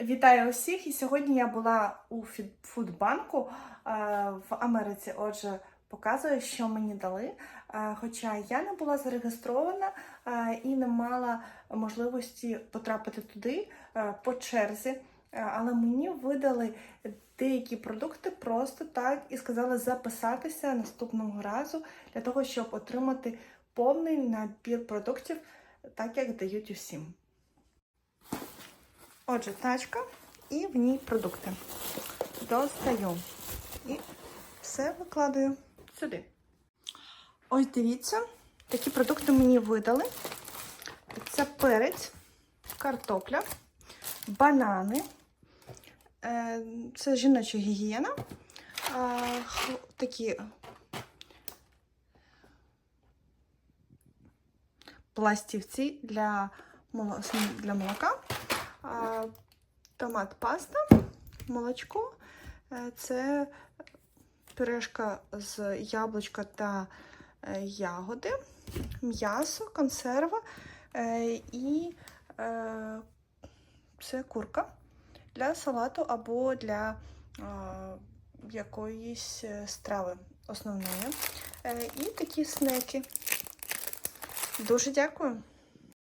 Вітаю усіх! І сьогодні я була у фудбанку е, в Америці. Отже, показую, що мені дали. Е, Хоча я не була зареєстрована е, і не мала можливості потрапити туди по черзі. Але мені видали деякі продукти просто так і сказали записатися наступного разу для того, щоб отримати повний набір продуктів, так як дають усім. Отже, тачка і в ній продукти. Достаю. І все викладаю сюди. Ось дивіться, такі продукти мені видали. Це перець, картопля, банани. Е, Це жіноча гігієна. Такі пластівці для, для молока. Томат паста, молочко. Е, Це пюрешка з яблучка та е, ягоди, м'ясо, консерва е, і це курка для салату або для якоїсь страви основної. І такі снеки. Дуже дякую.